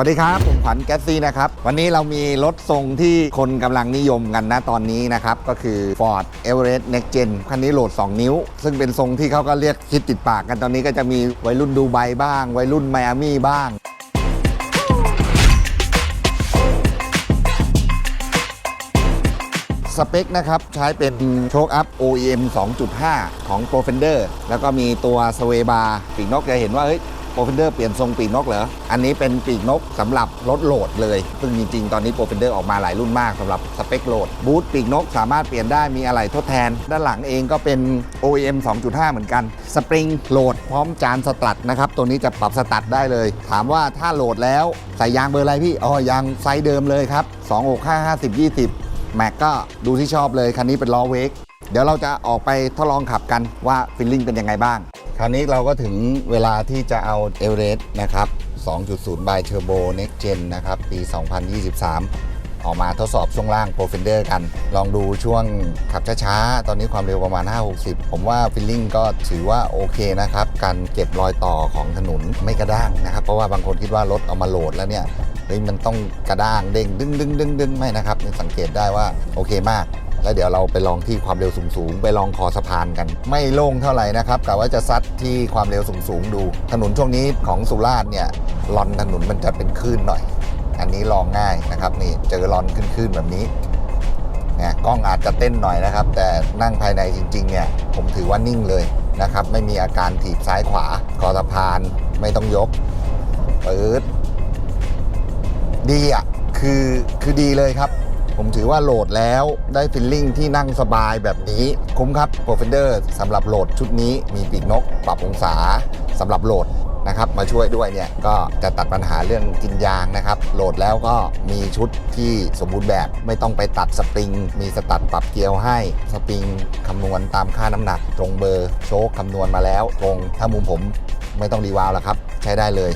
วัสดีครับ ผมขวัญแก๊สซี่นะครับ วันนี้เรามีรถทรงที่คนกำลังนิยมกันนะตอนนี้นะครับ ก็คือ Ford Everest Next Gen คันนี้โหลด 2 นิ้ว ซึ่งเป็นทรงที่เขาก็เรียกคิดติดปากกันตอนนี้ก็จะมีวัยรุ่นดูไบบ้าง วัยรุ่นไมอามี่บ้างสเปคนะครับใช้เป็นโชคอัพ OEM 2.5 ของ Profender แล้วก็มีตัวสเวบาปีกนกจะเห็นว่าเฮ้ย Profender เปลี่ยนทรงปีกนกเหรอ อันนี้เป็นปีกนกสำหรับรถโหลดเลย ซึ่งจริง ๆ ตอนนี้ Profender ออกมาหลายรุ่นมากสำหรับสเปคโหลด บูทปีกนกสามารถเปลี่ยนได้มีอะไรทดแทน ด้านหลังเองก็เป็น OEM 2.5 เหมือนกัน สปริงโหลดพร้อมจานสตรัทนะครับ ตัวนี้จะปรับสตรัทได้เลย ถามว่าถ้าโหลดแล้วใส่ยางเบอร์อะไรพี่ อ๋อ ยางไซส์เดิมเลยครับ265 50 20แม็กก็ดูที่ชอบเลยคันนี้เป็นล้อเวกเดี๋ยวเราจะออกไปทดลองขับกันว่าฟิลลิ่งเป็นยังไงบ้าง คราวนี้เราก็ถึงเวลาที่จะเอาเอเวอเรสต์นะครับ 2.0 by Turbo Next Gen นะครับ ปี 2023 ออกมาทดสอบช่วงล่าง Profender กัน ลองดูช่วงขับช้าๆ ตอนนี้ความเร็วประมาณ 5-60 ผมว่าฟิลลิ่งก็ถือว่าโอเคนะครับ การเก็บรอยต่อของถนนไม่กระด้างนะครับ เพราะว่าบางคนคิดว่ารถเอามาโหลดแล้วเนี่ยเฮ้ยมันต้องกระด้างเด้งดึงดึงดึงดึงไม่นะครับนี่สังเกตได้ว่าโอเคมาก แล้วเดี๋ยวเราไปลองที่ความเร็วสูงๆ ไปลองคอสะพานกัน ไม่โล่งเท่าไหร่นะครับกะว่าจะซัดที่ความเร็วสูงๆ ดู ถนนช่วงนี้ของสุราษฎร์เนี่ยลอนถนนมันจะเป็นคลื่นหน่อย อันนี้ลองง่ายนะครับนี่เจอลอนขึ้นคลื่นแบบนี้เนี่ยกล้องอาจจะเต้นหน่อยนะครับ แต่นั่งภายในจริงๆเนี่ยผมถือว่านิ่งเลยนะครับ ไม่มีอาการถีบซ้ายขวาคอสะพานไม่ต้องยกปื๊ดดีอะคือคือดีเลยครับ ผมถือว่าโหลดแล้วได้ฟิลลิ่งที่นั่งสบายแบบนี้ คุ้มครับ Profender สำหรับโหลดชุดนี้มีปีกนก ปรับองศาสำหรับโหลดนะครับมาช่วยด้วยเนี่ยก็จะตัดปัญหาเรื่องกินยางนะครับ โหลดแล้วก็มีชุดที่สมบูรณ์แบบไม่ต้องไปตัดสปริง มีสตัดปรับเกลียวให้สปริงคำนวณตามค่าน้ำหนัก ตรงเบอร์โชคคำนวณมาแล้ว ตรงถ้ามุมผมไม่ต้องรีวาวแล้วครับ ใช้ได้เลย